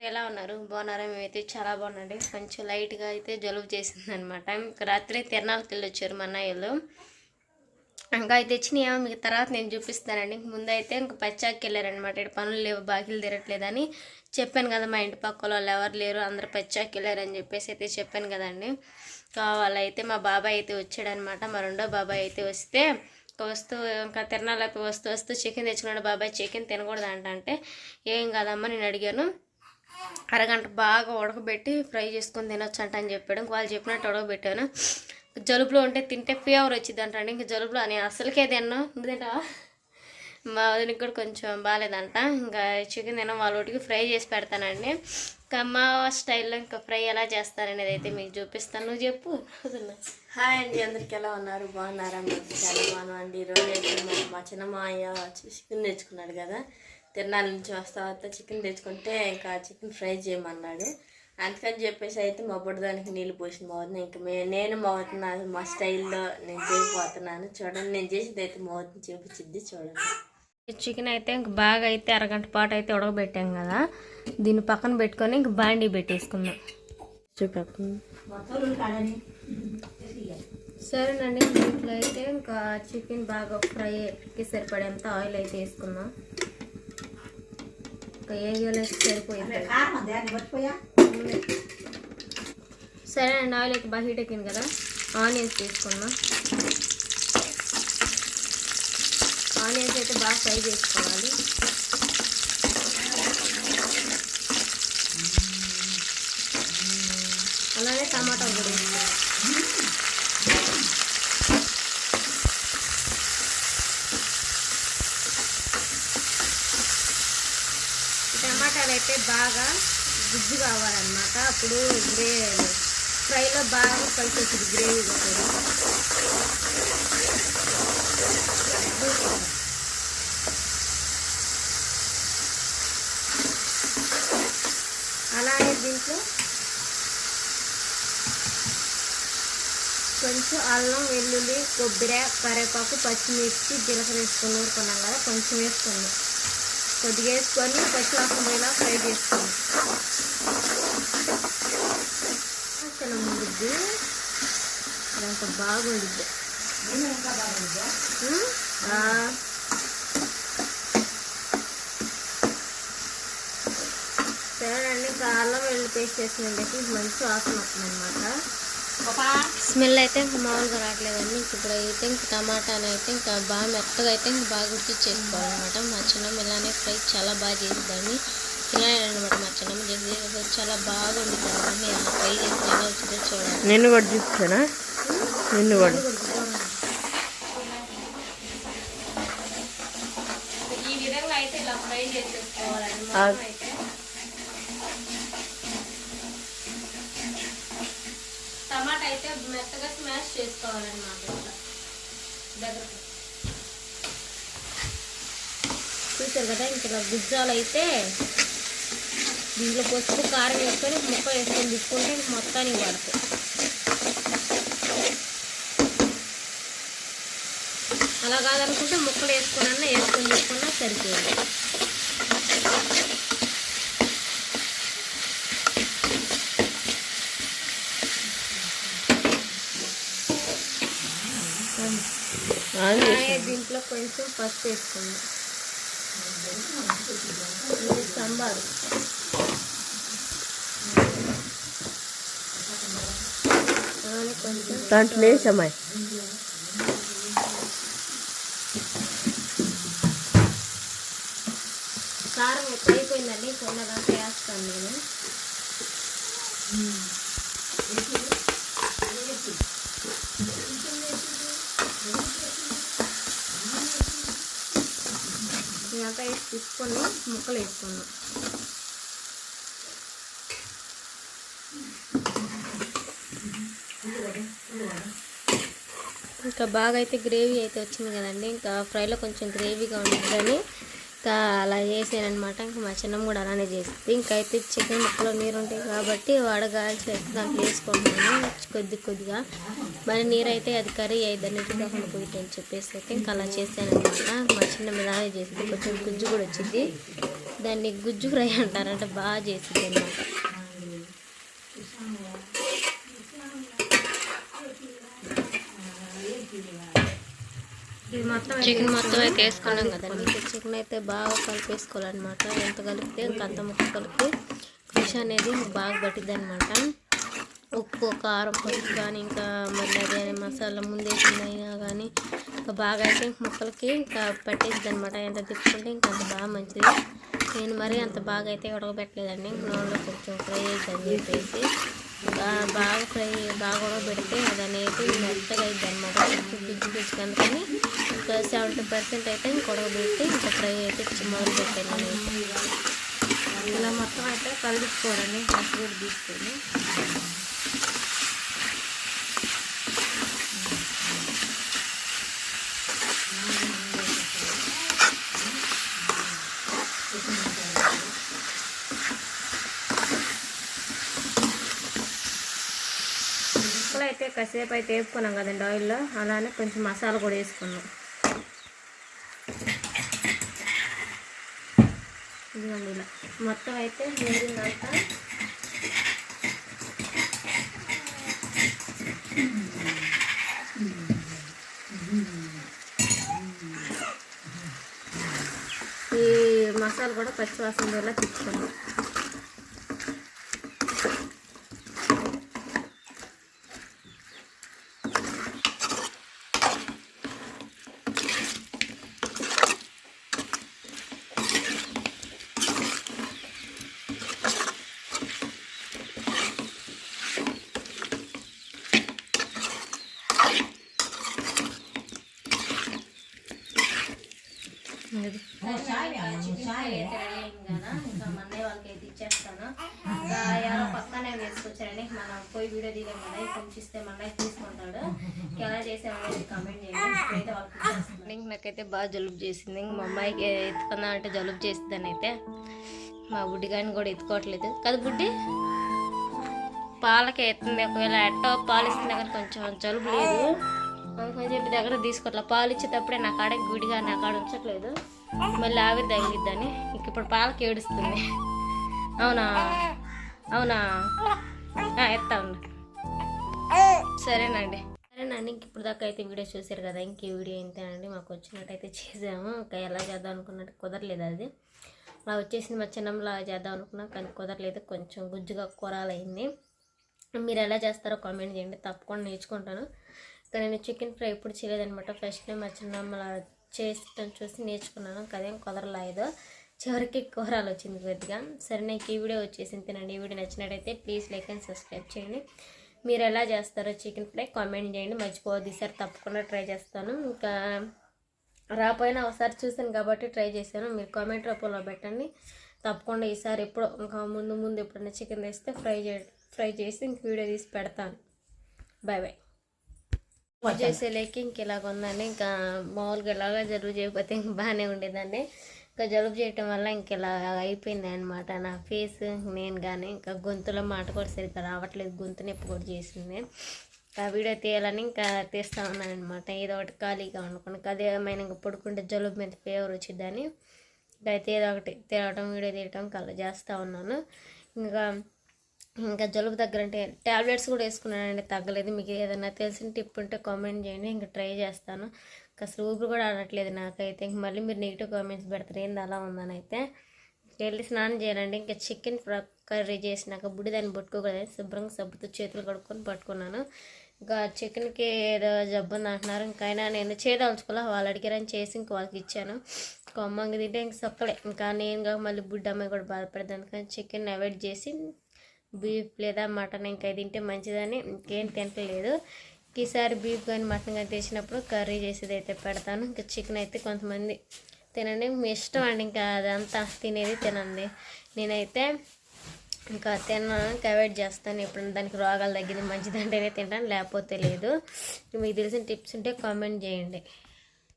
ఎలా ఉన్నారు? బాగున్నారా? మేమైతే చాలా బాగున్నాండి కొంచెం లైట్గా అయితే జలుబు చేసింది అనమాట రాత్రి తిరణాలకు వెళ్ళి వచ్చారు మా అన్నయ్యలు. ఇంకా అయితే తెచ్చినాయేమో మీకు తర్వాత నేను చూపిస్తానండి. ముందు అయితే ఇంక పచ్చాకి వెళ్ళారనమాట ఇక్కడ పనులు లేవు బాకీలు తిరగట్లేదని చెప్పాను కదా మా ఇంటి పక్కల వాళ్ళు ఎవరు లేరు అందరు పచ్చాకి వెళ్ళారని చెప్పేసి అయితే చెప్పాను కదండి. ఇంకా వాళ్ళైతే మా బాబాయ్ అయితే వచ్చాడనమాట. మా రెండో బాబాయ్ అయితే వస్తే వస్తూ ఇంకా తిరణాలకి వస్తూ వస్తూ చికెన్ తెచ్చుకున్నాడు. బాబాయ్ చికెన్ తినకూడదంట అంటే ఏం కాదమ్మా నేను అడిగాను. అరగంట బాగా ఉడకబెట్టి ఫ్రై చేసుకొని తినొచ్చు అంట అని చెప్పాడు. ఇంక వాళ్ళు చెప్పినట్టు ఉడకబెట్టాను. జలుబులో ఉంటే తింటే ఫీవర్ వచ్చింది అంటండి ఇంక జలుబులో అని అసలుకే తిన్నా. నువ్వు తింటావా? మా వదినకి కూడా కొంచెం బాగాలేదంట ఇంకా చికెన్ తిన వాళ్ళ ఒకటికి ఫ్రై చేసి పెడతానండి. ఇంకా మా స్టైల్లో ఇంకా ఫ్రై ఎలా చేస్తారనేది అయితే మీకు చూపిస్తాను. నువ్వు చెప్పు. హాయ్ అండి అందరికి ఎలా ఉన్నారు? బాగున్నారా? చాలా బాగున్నాం అండి. ఈరోజు అయితే మా- మా చిన్న మాయ చికెన్ తెచ్చుకున్నాడు కదా. తిరునాళ్ళ నుంచి వస్తా వస్తా చికెన్ తెచ్చుకుంటే ఇంకా చికెన్ ఫ్రై చేయమన్నాడు. అందుకని చెప్పేసి అయితే మా బుడ్డదానికి నీళ్ళు పోసిన మోతుంది ఇంకా మే నేను మోతున్నా మా స్టైల్లో నేను చేయకపోతున్నాను చూడండి నేను చేసేది అయితే మోతుంది చూపించిద్ది చూడండి. ఈ చికెన్ అయితే ఇంక బాగా అయితే అరగంట పాటు అయితే ఉడకబెట్టాం కదా. దీన్ని పక్కన పెట్టుకొని ఇంక బాండీ పెట్టేసుకుందాం. చూపెట్టు సరేనండి దీంట్లో అయితే ఇంకా చికెన్ బాగా ఫ్రైకి సరిపడేంత ఆయిల్ అయితే వేసుకుందాం. ఇంకా ఏ వేసి సరిపోయింది సరేనండి ఆయిల్ అయితే బాగా హీట్ ఎక్కింది కదా ఆనియన్స్ తీసుకుందాం ఆనియన్స్ అయితే బాగా ఫ్రై చేసుకోవాలి. అలానే టమాటా కూడా వేసుకోవాలి. ఈ టమాటాలు అయితే బాగా గుజ్జు కావాలన్నమాట. అప్పుడు గ్రే ఫ్రైలో బాగా కలిసి వచ్చింది గ్రేవీ వస్తుంది అలాగే దీంట్లో కొంచెం అల్లం వెల్లుల్లి కొబ్బరి కరివేపాకు పచ్చిమిర్చి జీలకర్ర వేసుకొని ఊరుకున్నాం కదా కొంచెం వేసుకున్నాం కొద్దిగా వేసుకొని పచ్చివాసన పోయేలా ఫ్రై చేసుకోండి అసలు ఉండిద్ది అదంత బాగుండిద్ది ఉం? ఆ. సరేనండి ఇంకా అల్లం వెల్లుల్లి పేస్ట్ వేసినందుకు మంచి వాసన వస్తుంది అనమాట స్మెల్ అయితే ఇంకా మామూలుగా రావట్లేదండి. ఇంక ఇప్పుడు అయితే ఇంక టమాటాని అయితే ఇంకా బాగా మెత్తగా అయితే ఇంక బాగా ఉడికి చేసుకోవాలన్నమాట. మా చిన్నమ్మ ఇలానే ఫ్రై చాలా బాగా చేసేదాన్ని ఇలానే అనమాట మా చిన్నమ్మ చేసేది. చాలా బాగా వండుతాను నేను ఫ్రై చేసి ఎలా వచ్చిందో చూడాలి. నిన్ను కూడా చూస్తానా నిన్ను కూడా. ఈ విధంగా అయితే ఇలా ఫ్రై చేసేసుకోవాలండి ఆ. మొత్తం అయితే టమాటా అయితే మెత్తగా స్మాష్ చేసుకోవాలన్నమాట ఇట్లా దగ్గరకు. చూసారు కదా ఇంకా గుజ్జాలు అయితే దీంట్లో పసుపు కారం వేసుకొని ముక్క వేసుకొని తీసుకుంటే మొత్తానికి పడుతుంది అలా కాదనుకుంటే ముక్కలు వేసుకున్నా వేసుకొని తీసుకున్నా సరిపోయింది అలాగే దీంట్లో కొంచెం పసుపు వేసుకుందాం. ఇది సాంబారు. దాంట్లో వేసమ్మాయి కారం ఎక్కువ అయిపోయిందండి కొన్ని దాంట్లో వేస్తాను నేను ఇదంతా వేసి తీసుకొని ముక్కలు వేసుకున్నాం. ఇంకా బాగా అయితే గ్రేవీ అయితే వచ్చింది కదండి. ఇంకా ఫ్రైలో కొంచెం గ్రేవీగా ఉంటుందని ఇంకా అలా చేసానమాట ఇంకా మా చిన్నమ్మ కూడా అలానే చేస్తుంది ఇంకా అయితే చికెన్ ముక్కలో నీరు ఉంటాయి కాబట్టి వడగాల్చి దాంట్లో వేసుకుంటున్నాను కొద్ది కొద్దిగా. మరి నీరు అయితే అది కర్రీ అయ్యింది అన్నిటి కాకుండా అని చెప్పేసి అయితే ఇంకా అలా చేశానమాట మా చిన్నమ్మ ఇలానే చేస్తుంది కొంచెం గుజ్జు కూడా వచ్చింది. దాన్ని గుజ్జు ఫ్రై అంటారంటే. బాగా చేసింది అనమాట చికెన్ మొత్తం అయితే వేసుకున్నాం. కదండి చికెన్ అయితే బాగా కలిపేసుకోవాలన్నమాట. ఎంత కలిపితే ఇంక అంత ముక్క కలిపి ఫిష్ అనేది బాగా పట్టిద్ది అనమాట ఉప్పు కారం పసుపు కానీ ఇంకా మళ్ళీ అదే మసాలా ముందేసినైనా కానీ ఇంకా బాగా అయితే ముక్కలకి ఇంకా పట్టేసిద్ది అనమాట ఎంత తిప్పుకుంటే ఇంకా అంత బాగా మంచిది. నేను మరీ అంత బాగా అయితే ఉడకబెట్టలేదండి. నూనెలో కొంచెం ఫ్రై అవుతుందని చెప్పేసి బాగా ఫ్రై బాగా ఉడకబెడితే అది అనేది మెత్తగా అయింది అనమాట గుజ్జు గుజ్జు అందుకని ఇంకా సెవెంటీ పర్సెంట్ అయితే ఇంక ఇంకా ఫ్రై అయితే మొదలు పెట్టాను ఇలా మొత్తం అయితే కలుపుకోరండి ఫస్ట్ కూడా తీసుకొని. ముక్కలు అయితే కాసేపు అయితే వేపుకున్నాం కదండి ఆయిల్లో అలానే కొంచెం మసాలా కూడా వేసుకున్నాం. ఇదిగోండి ఇలా. మొత్తం అయితే వేగిందంతా ఈ మసాలా కూడా పచ్చివాసన వల్ల తిప్పుకున్నాం అది పక్కనే వేసుకొచ్చారండి మనం పోయి వీడియో దిగాం కదా పంపిస్తే మళ్ళీ తీసుకుంటాడు. ఎలా చేసామనేది కామెంట్ చేయండి. వాళ్ళకి. ఇంక నాకైతే బాగా జలుబు చేసింది. ఇంక మా అమ్మాయికి ఎత్తుకుందాం అంటే జలుబు చేస్తుందని అయితే మా బుడ్డి గాని కూడా ఎత్తుకోవట్లేదు. కదా బుడ్డి పాలకే ఎత్తుంది. ఒకవేళ ఎట్టో పాలు ఇస్తున్నా కానీ కొంచెం జలుబు లేదు. చెప్పి దగ్గర తీసుకోవట్లే పాలు ఇచ్చేటప్పుడే నా కాడ గుడిగా నా కాడ ఉంచట్లేదు. మళ్ళీ ఆవిరి తగిలిద్దని. ఇంక ఇప్పుడు పాలకి ఏడుస్తుంది. అవునా? అవునా? ఎత్తా ఉండు. సరేనండి. సరేనండి ఇంక ఇప్పుడు దాకా అయితే వీడియో చూసారు కదా ఇంక ఈ వీడియో ఇంతేనండి మాకు వచ్చినట్టయితే చేసాము. ఇంకా ఎలా చేద్దాం అనుకున్నట్టు కుదరలేదు అది. అలా వచ్చేసింది మా చిన్నంలో చేద్దాం అనుకున్నా కానీ కుదరలేదు. కొంచెం గుజ్జుగా కూరాలయ్యింది మీరు ఎలా చేస్తారో కామెంట్ చేయండి. తప్పకుండా నేర్చుకుంటాను. ఇంకా నేను చికెన్ ఫ్రై ఎప్పుడు చేయలేదనమాట ఫస్ట్ టైం మా చిన్నమ్మ చేసి చూసి నేర్చుకున్నాను. కదేం కుదరలేదు. చివరికి కూరలు వచ్చింది కొద్దిగా. సరే నాకు ఈ వీడియో వచ్చేసింది. తినండి. ఈ వీడియో నచ్చినట్టయితే ప్లీజ్ లైక్ అండ్ సబ్స్క్రైబ్ చేయండి. మీరు ఎలా చేస్తారో చికెన్ ఫ్రై కామెంట్ చేయండి. మర్చిపోవద్దు. ఈసారి తప్పకుండా ట్రై చేస్తాను. ఇంకా రాపోయినా ఒకసారి చూసాను కాబట్టి ట్రై చేశాను. మీరు కామెంట్ రూపంలో పెట్టండి. తప్పకుండా ఈసారి ఎప్పుడో ఇంకా ముందు ముందు ఎప్పుడైనా చికెన్ తెస్తే ఫ్రై చే ఫ్రై చేసి ఇంక వీడియో తీసి పెడతాను. బాయ్ బాయ్ చేసే లేక ఇంక ఇలాగ ఉందండి. ఇంకా మామూలుగా ఇలాగా జలుబు చేయకపోతే ఇంక బాగానే ఉండేదాన్ని ఇంకా జలుబు చేయటం వల్ల ఇంక ఇలా అయిపోయింది అనమాట నా ఫేస్ నేను కానీ ఇంకా గొంతులో మాట కూడా సరిగ్గా రావట్లేదు. గొంతు నొప్పి కూడా చేసింది. ఆ వీడియో తీయాలని ఇంకా తీస్తా ఉన్నాను అనమాట ఏదో ఒకటి ఖాళీగా ఉండకుండా అదే ఏమైనా ఇంకా పడుకుంటే జలుబు మీద ఫేవర్ వచ్చిందని ఇంకా అయితే ఏదో ఒకటి తీయటం వీడియో తీయటం కల్లా చేస్తూ ఉన్నాను. ఇంకా ఇంకా జలుబు తగ్గరంటే ట్యాబ్లెట్స్ కూడా వేసుకున్నానండి తగ్గలేదు. మీకు ఏదైనా తెలిసిన టిప్ ఉంటే కామెంట్ చేయండి ఇంకా ట్రై చేస్తాను. ఇంకా అసలు ఊపిరి కూడా ఆడట్లేదు నాకైతే. ఇంక మళ్ళీ మీరు నెగిటివ్ కామెంట్స్ పెడతారు ఏంది అలా ఉందని అయితే వెళ్ళి స్నానం చేయాలండి. ఇంకా చికెన్ కర్రీ చేసినాక బుడి దాన్ని పట్టుకోకూడదు. శుభ్రంగా సబ్బుతో చేతులు కడుక్కొని పట్టుకున్నాను. ఇంకా చికెన్కి ఏదో జబ్బు ఉంది అంటున్నారు. ఇంకైనా నేను చేదలుచుకోలే. వాళ్ళు అడిగారని చేసి ఇంక వాళ్ళకి ఇచ్చాను. ఇంకా అమ్మంగి తింటే ఇంక సొక్కలే. ఇంకా నేను మళ్ళీ బుడ్డ అమ్మాయి కూడా బాధపడదు. అందుకని చికెన్ అవాయిడ్ చేసి బీఫ్ లేదా మటన్ ఇంకా తింటే మంచిదని ఇంకేం తినట్లేదు. ఈసారి బీఫ్ కానీ మటన్ కానీ తెచ్చినప్పుడు కర్రీ చేసేది అయితే పెడతాను. ఇంకా చికెన్ అయితే కొంతమంది తినండి. మీ ఇష్టం అండి ఇంకా అదంతా తినేది తినండి. నేనైతే ఇంకా తినడానికి అవాయిడ్ చేస్తాను. ఎప్పుడైనా దానికి రోగాలు తగ్గింది మంచిదంటేనే తింటాను లేకపోతే లేదు. మీకు తెలిసిన టిప్స్ ఉంటే కామెంట్ చేయండి.